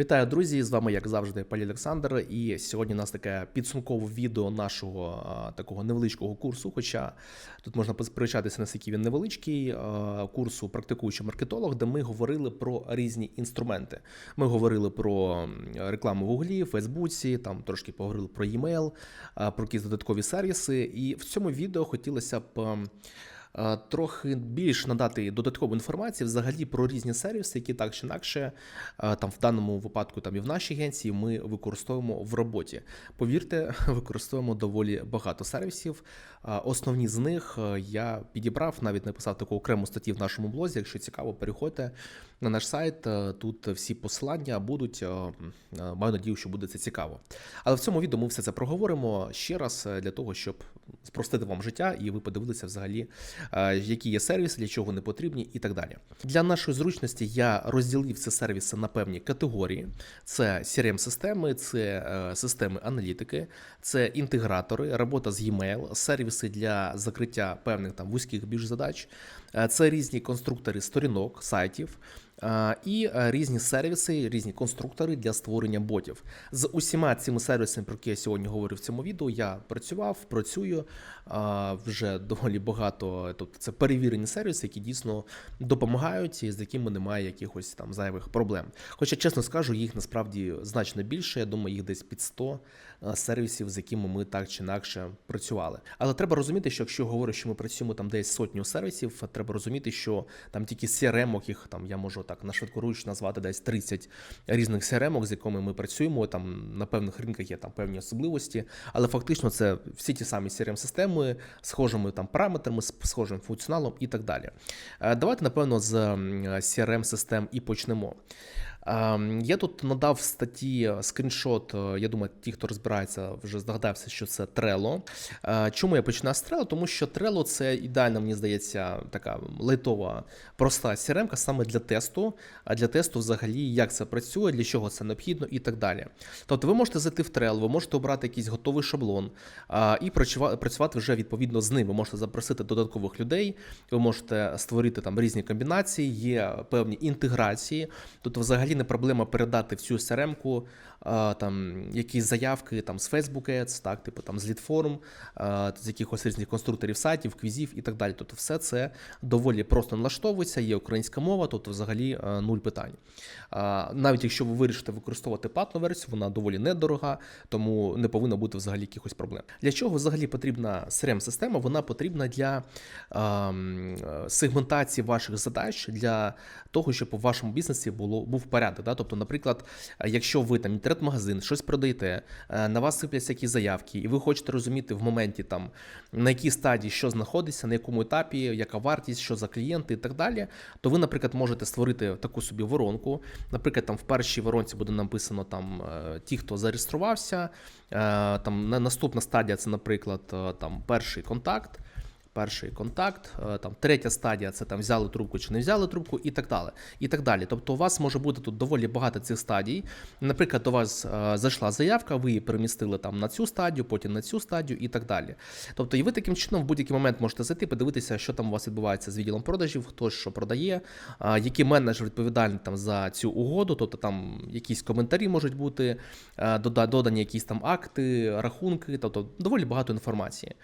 Вітаю, друзі! З вами, як завжди, Палі Олександр. І сьогодні у нас таке підсумкове відео нашого а, такого невеличкого курсу. Хоча тут можна посперечатися, наскільки він невеличкий а, курсу практикуючий маркетолог, де ми говорили про різні інструменти. Ми говорили про рекламу в Гуглі, Фейсбуці, там трошки поговорили про e-mail, про якісь додаткові сервіси. І в цьому відео хотілося б. Е, Трохи більш надати додаткову інформацію взагалі про різні сервіси, які так чи інакше, е, там в даному випадку, там і в нашій агенції, ми використовуємо в роботі. Повірте, використовуємо доволі багато сервісів. Е, Основні з них я підібрав, навіть написав таку окрему статтю в нашому блозі. Якщо цікаво, переходьте на наш сайт. Тут всі посилання будуть. Маю надію, що буде це цікаво. Але в цьому відео ми все це проговоримо ще раз для того, щоб спростити вам життя, і ви подивилися взагалі, е, які є сервіси, для чого вони потрібні, і так далі. Для нашої зручності я розділив ці сервіси на певні категорії: це CRM-системи, це е, системи аналітики, це інтегратори, робота з e-mail, сервіси для закриття певних там вузьких більш задач, е, це різні конструктори сторінок, сайтів. І е, різні сервіси, різні конструктори для створення ботів. З усіма цими сервісами, про які я сьогодні говорю в цьому відео, я працював, працюю вже доволі багато. Тобто це перевірені сервіси, які дійсно допомагають і з якими немає якихось там зайвих проблем. Хоча, чесно скажу, їх насправді значно більше. Я думаю, їх десь під 100 е, сервісів, з якими ми так чи інакше працювали. Але треба розуміти, що якщо говорю, що ми працюємо там десь сотню сервісів, треба розуміти, що там тільки CRM, їх там я можу так на швидкоруч назвати десь 30 різних CRM, з якими ми працюємо. Там на певних ринках є там певні особливості, але фактично це всі ті самі CRM-системи, схожими там параметрами, схожим функціоналом і так далі. Е, Давайте, напевно, з CRM-систем і почнемо. Ем, Я тут надав статті скріншот. е, Я думаю, ті, хто розбирається, вже здогадався, що це Trello. Е, Чому я починаю з Trello? Тому що Trello це ідеальна, мені здається, така лайтова, проста CRM саме для тесту, а для тесту взагалі, як це працює, для чого це необхідно і так далі. Тобто ви можете зайти в Trello, ви можете обрати якийсь готовий шаблон і працювати вже відповідно з ним. Ви можете запросити додаткових людей, ви можете створити там різні комбінації, є певні інтеграції. Тобто, взагалі не проблема передати всю а, там якісь заявки там з Facebook Ads, так, типу там з лідформ, з якихось різних конструкторів сайтів, квізів і так далі. Тобто, все це доволі просто налаштовується, є українська мова, тобто взагалі нуль питань. Навіть якщо ви вирішите використовувати платну версію, вона доволі недорога, тому не повинно бути взагалі якихось проблем. Для чого взагалі потрібна CRM-система? Вона потрібна для сегментації ваших задач, для того, щоб у вашому бізнесі було був порядок. Да? Тобто, наприклад, якщо ви там інтернет-магазин, щось продаєте, е, на вас сипляться якісь заявки, і ви хочете розуміти в моменті там на якій стадії що знаходиться, на якому етапі, яка вартість, що за клієнти і так далі, то ви, наприклад, можете створити таку собі воронку. Наприклад, там в першій воронці буде написано там е, ті, хто зареєструвався. е, Там наступна стадія це, наприклад, там перший контакт. Перший контакт, е, там третя стадія це там взяли трубку чи не взяли трубку, і так далі. І так далі. Тобто, у вас може бути тут доволі багато цих стадій. Наприклад, до вас е, зайшла заявка, ви її перемістили там на цю стадію, потім на цю стадію і так далі. Тобто, і ви таким чином в будь-який момент можете зайти, подивитися, що там у вас відбувається з відділом продажів, хто що продає, а, який менеджер відповідальний там за цю угоду, тобто там якісь коментарі можуть бути, е, додані якісь там акти, рахунки, тобто доволі багато інформації.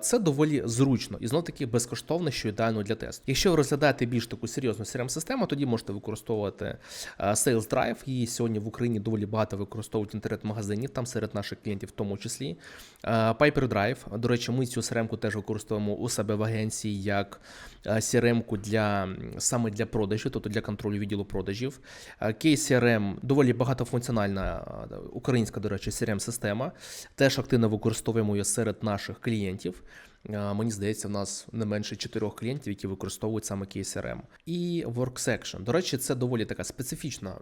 Це доволі зручно і знов таки безкоштовно, що ідеально для тесту. Якщо ви розглядаєте більш таку серйозну CRM-систему, тоді можете використовувати Sales Drive. Її сьогодні в Україні доволі багато використовують інтернет-магазинів, там серед наших клієнтів, в тому числі. Piper Drive. До речі, ми цю CRM-ку теж використовуємо у себе в агенції як CRM-ку для саме для продажів, тобто для контролю відділу продажів. KCRM доволі багатофункціональна українська, до речі, CRM-система. Теж активно використовуємо її серед наших клієнтів. Е, Мені здається, в нас не менше чотирьох клієнтів, які використовують саме KSRM. І WorkSection. До речі, це доволі така специфічна,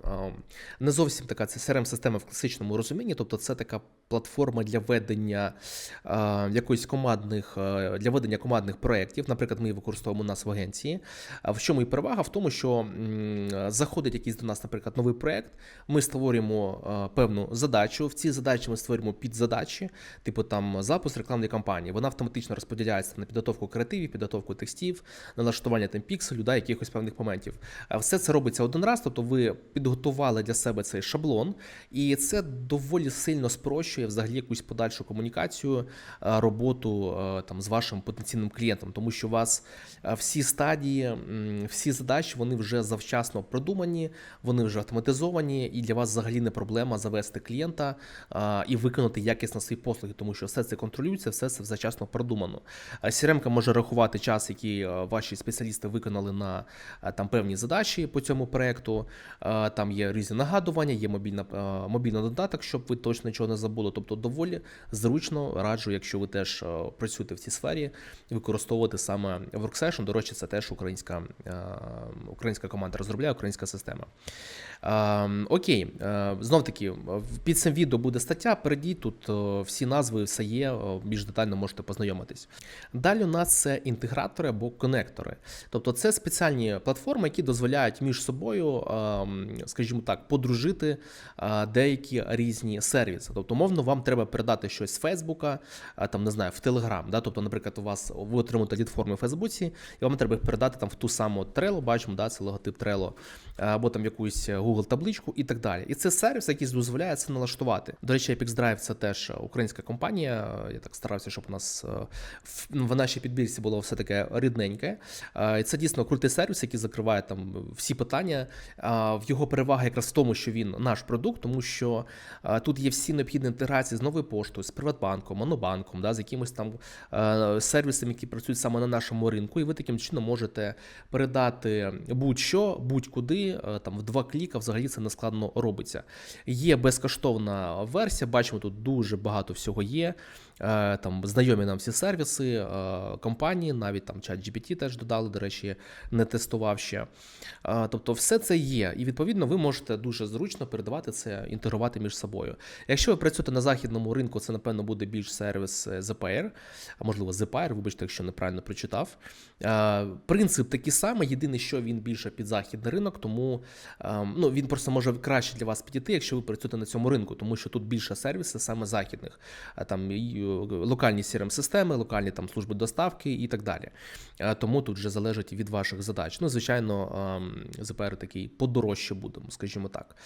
не зовсім така це CRM-система в класичному розумінні, тобто це така платформа для ведення якоїсь командних для ведення командних проєктів. Наприклад, ми її використовуємо у нас в агенції. В чому і перевага? В тому, що заходить якийсь до нас, наприклад, новий проєкт. Ми створюємо певну задачу. В цій задачі ми створюємо підзадачі, типу там запуск рекламної кампанії. Вона автоматично розподіляється розподіляється на підготовку креативів, підготовку текстів, налаштування там пікселю, да, якихось певних моментів. Все це робиться один раз, тобто ви підготували для себе цей шаблон, і це доволі сильно спрощує взагалі якусь подальшу комунікацію, е, роботу е, там з вашим потенційним клієнтом, тому що у вас е, всі стадії, всі задачі вони вже завчасно продумані, вони вже автоматизовані, і для вас взагалі не проблема завести клієнта і виконати якісно свої послуги, тому що все це контролюється, все це завчасно продумано. CRM може рахувати час, який е, ваші спеціалісти виконали на е, там певні задачі по цьому проекту. Е, Там є різні нагадування, є мобільна е, мобільний додаток, щоб ви точно нічого не забули. Тобто, доволі зручно раджу, якщо ви теж е, працюєте в цій сфері, використовувати саме WorkSession. До речі, це теж українська, е, українська команда розробляє, українська система. Ем, Окей, Е, знов таки, під цим відео буде стаття. Перейдіть тут е, всі назви, все є. е, Більш детально можете познайомитись. Далі у нас це інтегратори або конектори. Тобто, це спеціальні платформи, які дозволяють між собою, ем, скажімо так, подружити е, деякі різні сервіси. Тобто, мовно, вам треба передати щось з Фейсбука, е, там не знаю, в Телеграм. Да? Тобто, наприклад, у вас ви отримуєте лід-форми в Фейсбуці, і вам треба їх передати там в ту саму Trello, бачимо, да, це логотип Trello, е, або там якусь Google табличку і так далі. І це сервіс, який дозволяє це налаштувати. До речі, Apex Drive це теж українська компанія. Я так старався, щоб у нас е, в, в нашій підбірці було все таке рідненьке. Це дійсно крутий сервіс, який закриває там всі питання. В його перевага якраз в тому, що він наш продукт, тому що тут є всі необхідні інтеграції з новою поштою, з Приватбанком, Монобанком, да, з якимось там сервісами, які працюють саме на нашому ринку, і ви таким чином можете передати будь-що, будь-куди, там в два кліка взагалі це нескладно робиться. Є безкоштовна версія, бачимо, тут дуже багато всього є. Е, Там знайомі нам всі сервіси, е, компанії, навіть там чат GPT теж додали, до речі, не тестував ще. Е, Тобто, все це є, і відповідно ви можете дуже зручно передавати це, інтегрувати між собою. Якщо ви працюєте на західному ринку, це напевно буде більш сервіс ZPR, а можливо ZPR, вибачте, якщо неправильно прочитав. Принцип такий самий, єдине, що він більше під західний ринок, тому ну, він просто може краще для вас підійти, якщо ви працюєте на цьому ринку, тому що тут більше сервіси саме західних, там і, локальні crm системи локальні там служби доставки і так далі. Е, Тому тут вже залежить від ваших задач. Ну, звичайно, ЗПР такий подорожче будемо, скажімо так.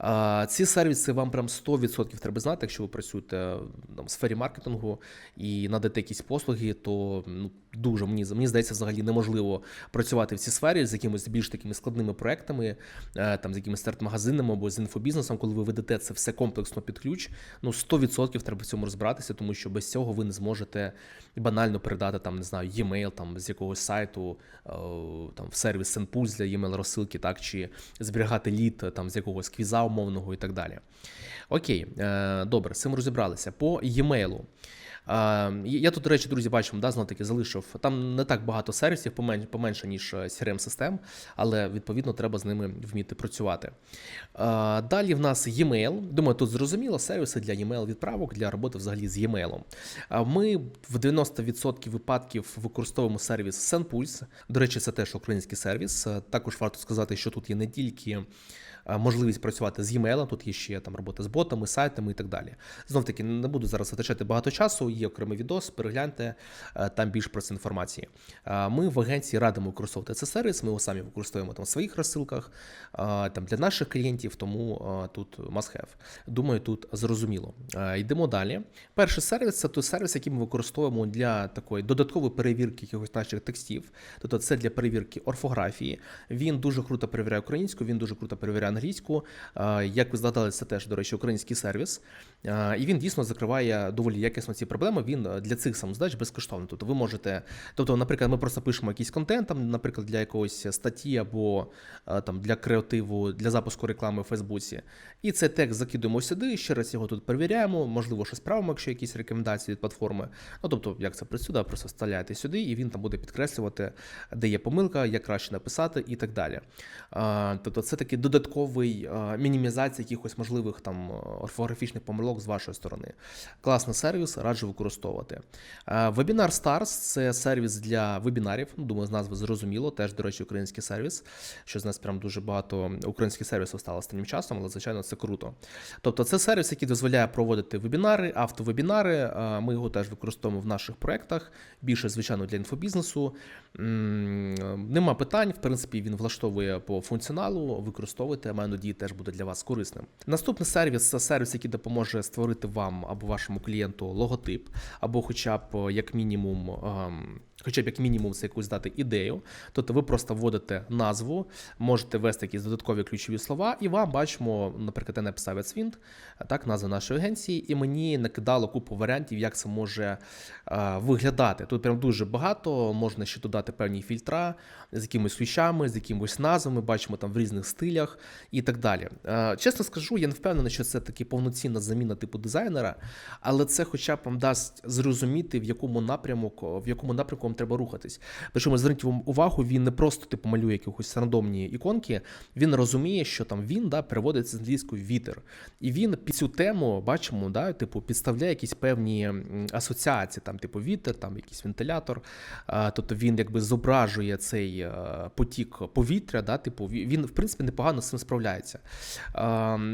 Е, Ці сервіси вам прям 100% треба знати, якщо ви працюєте там, в сфері маркетингу і надаєте якісь послуги, то ну, дуже мені мені здається, взагалі неможливо працювати в цій сфері з якимись більш такими складними проектами, е, там з якимись старт-магазинами або з інфобізнесом, коли ви ведете це все комплексно під ключ. Ну 100% треба в цьому розбиратися, тому що без цього ви не зможете банально передати там, не знаю, e-mail там з якогось сайту е, там в сервіс SendPulse для e-mail розсилки, так чи зберігати лід там з якогось квіза умовного і так далі. Окей, е, добре, з цим розібралися. По e-mail. А, Я тут, до речі, друзі, бачимо, да, знов таки залишив. Там не так багато сервісів, помен- поменше, ніж crm систем але відповідно треба з ними вміти працювати. А, Далі в нас e-mail. Думаю, тут зрозуміло, сервіси для e-mail відправок для роботи взагалі з e-mail. Ми в 90% випадків використовуємо сервіс SendPulse. До речі, це теж український сервіс. Також варто сказати, що тут є не тільки е, можливість працювати з e-mail, тут є ще там робота з ботами, сайтами і так далі. Знов таки, не буду зараз витрачати багато часу, є окремий відос, перегляньте е, там більш про це інформації. Е, Ми в агенції радимо використовувати цей сервіс, ми його самі використовуємо там в своїх розсилках, е, там для наших клієнтів, тому тут must have. Думаю, тут зрозуміло. Йдемо далі. Перший сервіс це той сервіс, який ми використовуємо для такої додаткової перевірки якихось наших текстів. Тобто це для перевірки орфографії. Він дуже круто перевіряє українську, він дуже круто перевіряє англійську. Як ви згадали, це теж, до речі, український сервіс. І він дійсно закриває доволі якісно ці проблеми. Він е, для цих самоздач безкоштовний. Тобто ви можете, тобто, наприклад, ми просто пишемо якийсь контент, там, наприклад, для якоїсь статті або е, там для креативу, для запуску реклами в Фейсбуці. І цей текст закидуємо сюди, ще раз його тут перевіряємо, можливо, щось правимо, якщо якісь рекомендації від платформи. Ну тобто, як це працює, просто вставляєте сюди, і він там буде підкреслювати, де є помилка, як краще написати і так далі. Тобто, це такий додатковий е, мінімізація якихось можливих там орфографічних помилок з вашої сторони. Класний сервіс, раджу використовувати. Е, Webinar Stars це сервіс для вебінарів. Ну, Думаю, з назви зрозуміло. Теж, до речі, український сервіс. Що з нас прям дуже багато українських сервісів стало останнім часом, але звичайно це круто. Тобто, це сервіс, який дозволяє проводити вебінари, автовебінари. Е, Ми його теж використовуємо в наших проєктах. Більше, звичайно, для інфобізнесу. Нема питань. В принципі, він влаштовує по функціоналу. Використовуйте, маю надію, теж буде для вас корисним. Наступний сервіс це сервіс, який допоможе створити вам або вашому клієнту логотип, або, хоча б як мінімум. Хоча б як мінімум це якусь дати ідею, тобто ви просто вводите назву, можете ввести якісь додаткові ключові слова, і вам бачимо, наприклад, я написав Ецвінт, так, назва нашої агенції, і мені накидало купу варіантів, як це може е, виглядати. Тут прям дуже багато, можна ще додати певні фільтра з якимись ключами, з якимось назвами, бачимо там в різних стилях і так далі. Е, чесно скажу, я не впевнений, що це таки повноцінна заміна типу дизайнера, але це хоча б вам дасть зрозуміти, в якому напрямку, в якому напрямку вам треба рухатись. Причому зверніть вам увагу, він не просто типу малює якісь рандомні іконки, він розуміє, що там він да, переводиться з англійською вітер. І він під цю тему бачимо, да, типу, підставляє якісь певні асоціації, там, типу, вітер, там якийсь вентилятор. Тобто він якби зображує цей е, потік повітря, да, типу, він, в принципі, непогано з цим справляється.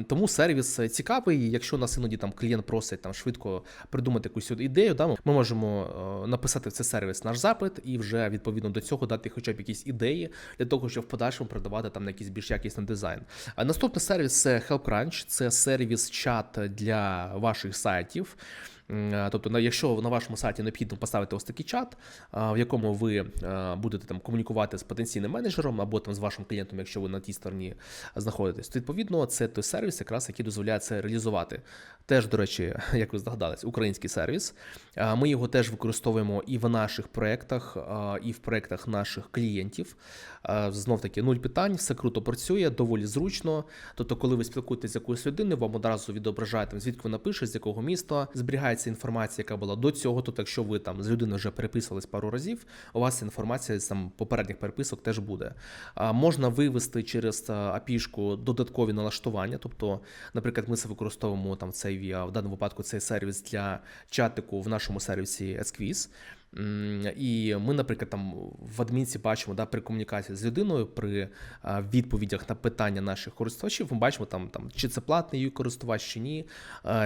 Тому сервіс цікавий. Якщо нас іноді там клієнт просить там швидко придумати якусь ідею, да, ми можемо е, написати в цей сервіс наш запит і вже відповідно до цього дати хоча б якісь ідеї для того, щоб в подальшому продавати там якийсь більш якісний дизайн. А наступний сервіс це HelpCrunch, це сервіс чат для ваших сайтів. Е, Тобто, якщо на вашому сайті необхідно поставити ось такий чат, в якому ви е, будете там комунікувати з потенційним менеджером або там з вашим клієнтом, якщо ви на тій стороні знаходитесь, то відповідно це той сервіс, якраз який дозволяє це реалізувати. Теж, до речі, як ви здогадались, український сервіс. Ми його теж використовуємо і в наших проєктах, і в проєктах наших клієнтів. Знов таки, нуль питань, все круто працює, доволі зручно. Тобто, коли ви спілкуєтеся з якоюсь людиною, вам одразу відображає там, звідки вона пише, з якого міста зберігається інформація, яка була до цього. Тобто, якщо ви там з людиною вже переписувались пару разів, у вас інформація з там попередніх переписок теж буде. А, Можна вивести через API-шку додаткові налаштування. Тобто, наприклад, ми це використовуємо там цей в даному випадку цей сервіс для чатику в нашому сервісі SQuiz. І ми, наприклад, там в адмінці бачимо да, при комунікації з людиною, при відповідях на питання наших користувачів, ми бачимо там, там чи це платний користувач, чи ні,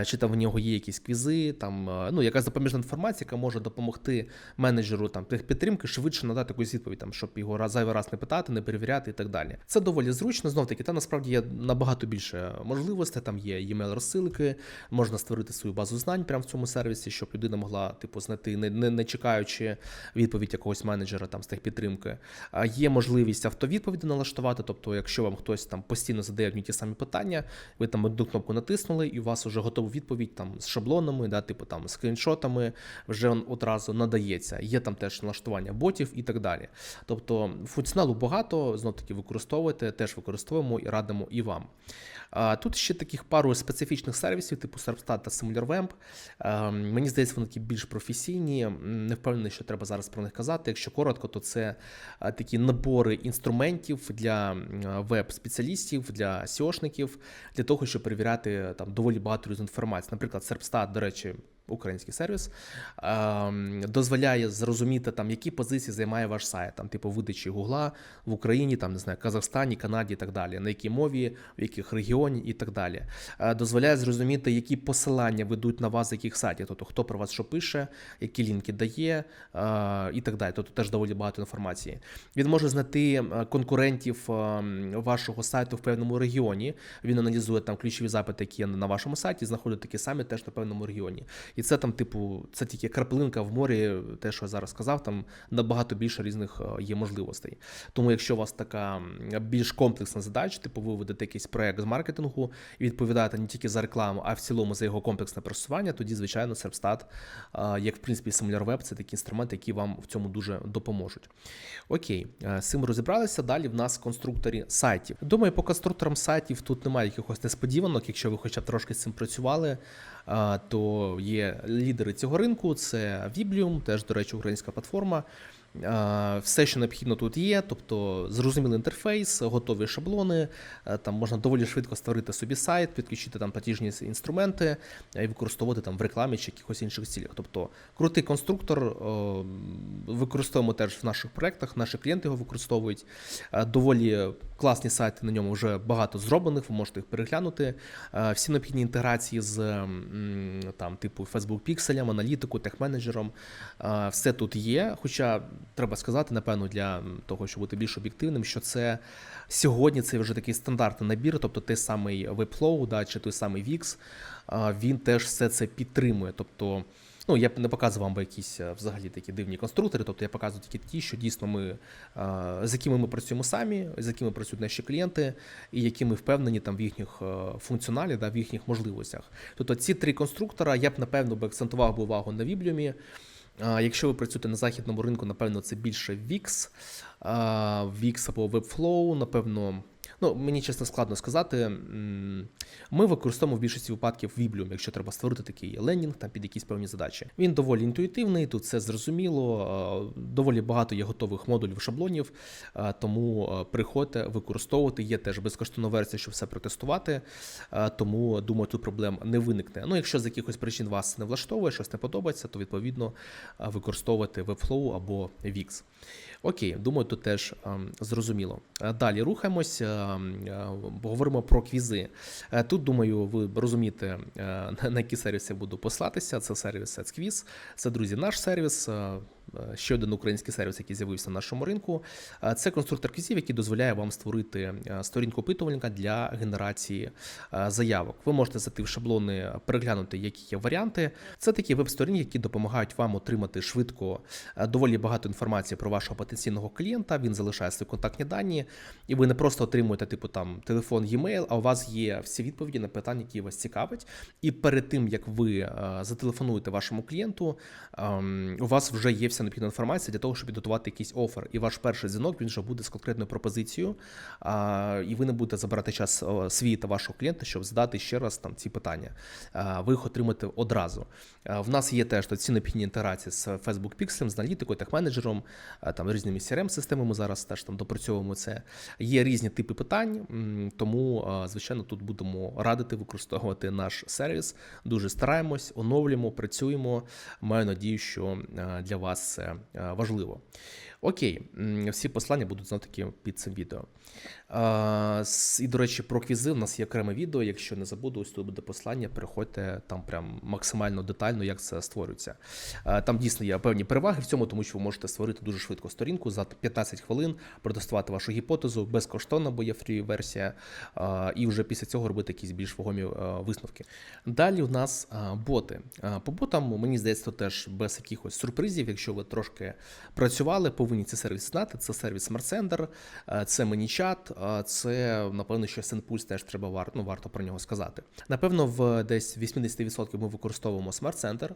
чи там в нього є якісь квізи, там ну якась допоміжна інформація, яка може допомогти менеджеру там підтримки швидше надати якусь відповідь, там щоб його раз зайвий раз не питати, не перевіряти і так далі. Це доволі зручно. Знов таки, та насправді є набагато більше можливостей. Там є e-mail розсилки, можна створити свою базу знань прямо в цьому сервісі, щоб людина могла типу знайти, не, не, не чекаючи відповідь якогось менеджера там з техпідтримки. Є можливість автовідповіді налаштувати. Тобто, якщо вам хтось там постійно задає одні ті самі питання, ви там одну кнопку натиснули, і у вас вже готова відповідь там з шаблонами, да, типу там скріншотами, вже одразу надається. Є там теж налаштування ботів і так далі. Тобто функціоналу багато, знов таки використовуєте, теж використовуємо і радимо і вам. Тут ще таких пару специфічних сервісів, типу Serpstat та SimilarWeb. Мені здається, вони такі більш професійні. Не впевнений, що треба зараз про них казати. Якщо коротко, то це такі набори інструментів для веб-спеціалістів, для SEOшників, для того, щоб перевіряти там доволі багато інформації. Наприклад, Serpstat, до речі. Український сервіс ем, дозволяє зрозуміти там, які позиції займає ваш сайт, там, типу видачі Гугла в Україні, там не знаю, Казахстані, Канаді і так далі, на якій мові, в яких регіоні і так далі. Е, дозволяє зрозуміти, які посилання ведуть на вас з яких сайтів, тобто хто про вас що пише, які лінки дає е, і так далі. Тобто теж доволі багато інформації. Він може знайти е, конкурентів е, вашого сайту в певному регіоні. Він аналізує там ключові запити, які є на вашому сайті, знаходить такі самі теж на певному регіоні. І це там, типу, це тільки краплинка в морі, те, що я зараз сказав, там набагато більше різних е, є можливостей. Тому, якщо у вас така більш комплексна задача, типу ви якийсь проект з маркетингу і відповідаєте не тільки за рекламу, а в цілому за його комплексне просування, тоді, звичайно, е, як в принципі SimilarWeb, це такі інструменти, які вам в цьому дуже допоможуть. Окей, е, з цим розібралися. Далі в нас конструктори сайтів. Думаю, по конструкторам сайтів тут немає якихось несподіванок, якщо ви хоча б трошки з цим працювали. То є лідери цього ринку, це Viblium, теж, до речі, українська платформа. Все, що необхідно тут є, тобто зрозумілий інтерфейс, готові шаблони. е, Там можна доволі швидко створити собі сайт, підключити там платіжні інструменти е, і використовувати там в рекламі чи якихось інших цілях. Тобто крутий конструктор використовуємо теж в наших проектах. Наші клієнти його використовують. Е, Доволі класні сайти на ньому вже багато зроблених. Ви можете їх переглянути. Всі необхідні інтеграції з там, типу Facebook пікселем, аналітику, техменеджером. Все тут є. Хоча треба сказати, напевно, для того, щоб бути більш об'єктивним, що це сьогодні це вже такий стандартний набір, тобто той самий Webflow, да, чи той самий Wix, він теж все це підтримує. Тобто, Ну, я не показував вам якісь е, взагалі такі дивні конструктори, тобто я показую тільки ті, що дійсно ми, з якими ми працюємо самі, з якими працюють наші клієнти, і які ми впевнені там в їхніх е, функціоналі, да, в їхніх можливостях. Тобто ці три конструктора я б напевно би акцентував би увагу на Вібліумі. Якщо ви працюєте на західному ринку, напевно, це більше VIX, VIX або Webflow, напевно. Ну, мені чесно складно сказати. Ми використовуємо в більшості випадків Viblyum, якщо треба створити такий ленінг там під якісь певні задачі. Він доволі інтуїтивний, тут все зрозуміло, е, доволі багато є готових модулів, шаблонів, е, тому е, приходьте використовувати. Є теж безкоштовна версія, щоб все протестувати. Тому думаю, тут проблем не виникне. Ну, якщо з якихось причин вас не влаштовує, щось не подобається, то відповідно використовувати Webflow або Wix. Окей, думаю, тут теж ем, зрозуміло. Е, Далі рухаємось, ем, е, говоримо про квізи. Е, Тут, думаю, ви розумієте, на які сервіси буду послатися. Це сервіс SetsQuiz. Це, друзі, наш сервіс. Е, Ще один український сервіс, який з'явився на нашому ринку. Е, Це конструктор квізів, який дозволяє вам створити е, сторінку опитувальника для генерації заявок. Ви можете зайти в шаблони, переглянути, які є варіанти. Це такі веб-сторінки, які допомагають вам отримати швидко доволі багато інформації про вашого потенційного клієнта. Він залишає свої контактні дані, і ви не просто отримуєте, типу, там телефон, e-mail, а у вас є всі відповіді на питання, які вас цікавить. І перед тим як ви зателефонуєте вашому клієнту, ем, у вас вже є вся необхідна інформація для того, щоб підготувати якийсь офер. І ваш перший дзвінок він вже буде з конкретною пропозицією, а, і ви не будете забирати час свій та вашого клієнта, щоб задати ще раз там ці питання. А, Ви їх отримаєте одразу. А, В нас є теж ці необхідні інтеграції з Facebook Pixel, з аналітикою, техменеджером, а, там різними CRM-системами зараз теж там допрацьовуємо це. Є різні типи питань, тому, звичайно, тут будемо радити використовувати наш сервіс. Дуже стараємось, оновлюємо, працюємо. Маю надію, що для вас це важливо. Окей, всі послання будуть знов таки під цим відео. І, до речі, про квізи у нас є окреме відео. Якщо не забуду, ось тут буде послання. Переходьте там прям максимально детально, як це створюється. Там дійсно є певні переваги в цьому, тому що ви можете створити дуже швидко сторінку за 15 хвилин, протестувати вашу гіпотезу безкоштовно, бо є фрі версія, і вже після цього робити якісь більш вагомі висновки. Далі у нас боти. По ботам, мені здається, теж без якихось сюрпризів. Якщо ви трошки працювали, повинні ці сервіси знати. Це сервіс SmartSender, це ManyChat, а, це, напевно, що SendPulse теж треба вар, ну, варто про нього сказати. Напевно, в десь 80% ми використовуємо SmartCenter.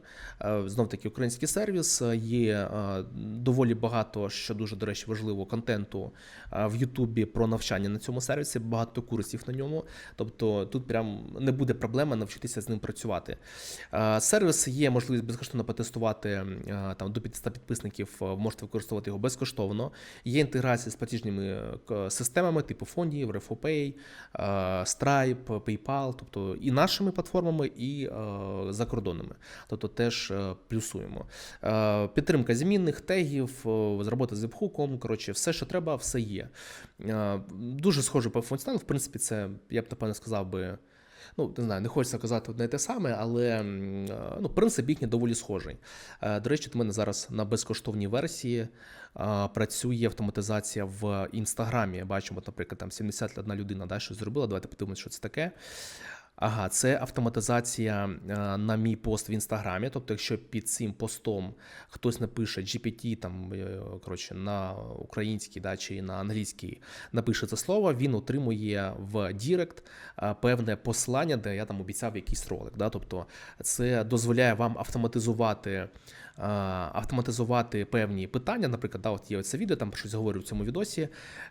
Знов таки український сервіс. Е, Є е, доволі багато, що дуже, до речі, важливо, контенту е, в Ютубі про навчання на цьому сервісі, багато курсів на ньому. Тобто тут прям не буде проблеми навчитися з ним працювати. Сервіс є можливість безкоштовно потестувати там до 500 підписників, можете використовувати його безкоштовно. Є інтеграція з платіжними системами, типу фондів, е, Stripe, PayPal, тобто і нашими платформами, і е, закордонними. Тобто теж е, плюсуємо. Е, Підтримка змінних, тегів, е, з вебхуком, коротше, все, що треба, все є. Е, Дуже схоже по функціоналу. В принципі, це я б напевно сказав би. Ну, не знаю, не хочеться казати одне і те саме, але е, ну, принцип їхній доволі схожий. Е, До речі, в мене зараз на безкоштовній версії е, працює автоматизація в інстаграмі. Бачимо, наприклад, там 71 людина да, щось зробила. Давайте подивимося, що це таке. Ага, це автоматизація е, на мій пост в інстаграмі. Тобто, якщо під цим постом хтось напише GPT, там е, коротше, на українській да, чи на англійській напише це слово, він отримує в Дірект е, певне послання, де я там обіцяв якийсь ролик. Да? Тобто, це дозволяє вам автоматизувати. Е, Автоматизувати певні питання, наприклад, да, от є це відео, там про щось говорю в цьому відосі,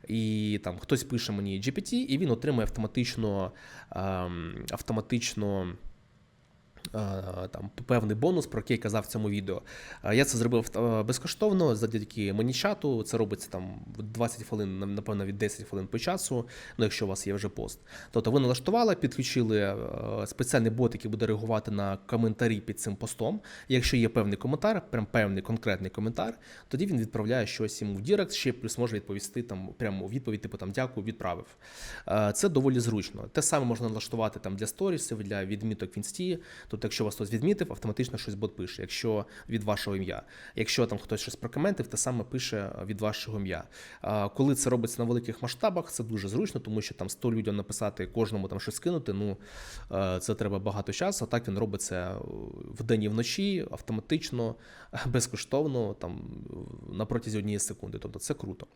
і там хтось пише мені GPT, і він отримує автоматично ем, автоматично там певний бонус, про який я казав в цьому відео. Я це зробив безкоштовно завдяки мені чату. Це робиться там 20 хвилин, напевно, від 10 хвилин по часу, ну якщо у вас є вже пост. Тобто ви налаштували, підключили спеціальний бот, який буде реагувати на коментарі під цим постом. Якщо є певний коментар, прям певний конкретний коментар, тоді він відправляє щось йому в Дірект, ще плюс може відповісти там прямо у відповідь, типу там дякую, відправив. Це доволі зручно. Те саме можна налаштувати там для сторісів, для відміток в інсті. Тобто, якщо вас хтось відмітив, автоматично щось бот пише, якщо від вашого ім'я. Якщо там хтось щось прокоментив, те саме пише від вашого ім'я. Е, Коли це робиться на великих масштабах, це дуже зручно, тому що там 100 людям написати кожному там щось кинути. Ну е, це треба багато часу. А так він робиться вдень і вночі, автоматично, безкоштовно, там на протязі однієї секунди. Тобто це круто.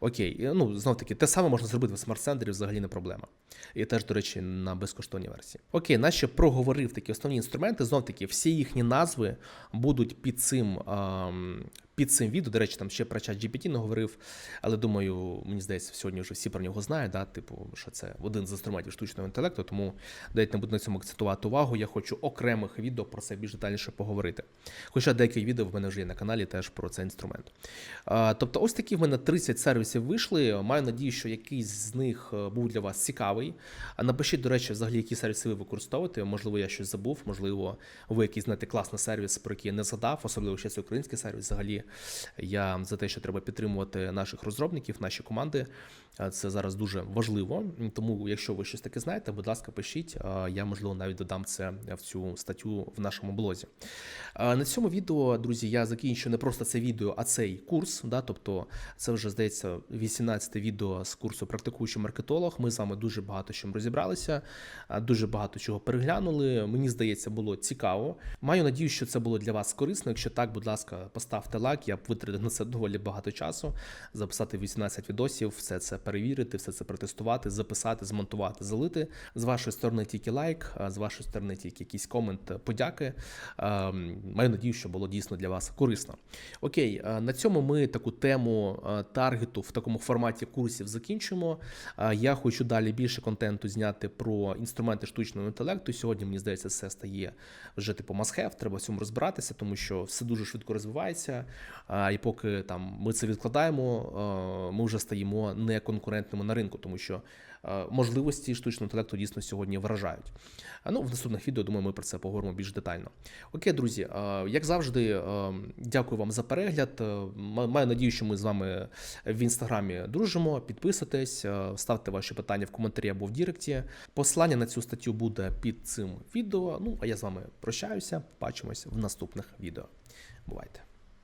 Окей, ну знов таки, те саме можна зробити в смарт-центрі, взагалі не проблема. І теж, до речі, на безкоштовній версії. Окей, наче проговорив такі основні інструменти. Знов таки, всі їхні назви будуть під цим. під цим відео, до речі, там ще про чат GPT не говорив, але думаю, мені здається, сьогодні вже всі про нього знають. Да? Типу, що це один з інструментів штучного інтелекту, тому навіть не буду на цьому акцентувати увагу. Я хочу окремих відео про це більш детальніше поговорити. Хоча деякі відео в мене вже є на каналі теж про цей інструмент. Тобто, ось такі в мене 30 сервісів вийшли. Маю надію, що якийсь з них е, був для вас цікавий. Напишіть, до речі, взагалі, які сервіси ви використовуєте. Можливо, я щось забув, можливо, ви якийсь знаєте класний сервіс, про який я не згадав, особливо ще це український сервіс. Взагалі, я за те, що треба підтримувати наших розробників, наші команди. Це зараз дуже важливо. Тому, якщо ви щось таке знаєте, будь ласка, пишіть. Я можливо навіть додам це в цю статтю в нашому блозі. На цьому відео, друзі, я закінчу не просто це відео, а цей курс. Да, тобто, це вже здається 18 відео з курсу практикуючий маркетолог. Ми з вами дуже багато чим розібралися, дуже багато чого переглянули. Мені здається, було цікаво. Маю надію, що це було для вас корисно. Якщо так, будь ласка, поставте лайк. Я б витратив на це доволі багато часу. Записати 18 відосів, все це перевірити, все це протестувати, записати, змонтувати, залити. З вашої сторони тільки лайк, з вашої сторони тільки якийсь комент подяки. Ем, Маю надію, що було дійсно для вас корисно. Окей, е, на цьому ми таку тему е, таргету в такому форматі курсів закінчимо. Е, Я хочу далі більше контенту зняти про інструменти штучного інтелекту. Сьогодні мені здається, це стає вже типу must-have, Треба в цьому розбиратися, тому що все дуже швидко розвивається. І поки там ми це відкладаємо, ми вже стаємо неконкурентними на ринку, тому що можливості штучного інтелекту дійсно сьогодні вражають. Ну, в наступних відео, думаю, ми про це поговоримо більш детально. Окей, друзі, е, як завжди, е, дякую вам за перегляд. Е, Маю надію, що ми з вами в інстаграмі дружимо. Підписуйтесь, е, ставте ваші питання в коментарі або в Діректі. Посилання на цю статтю буде під цим відео. Ну, а я з вами прощаюся. Бачимось в наступних відео. Бувайте!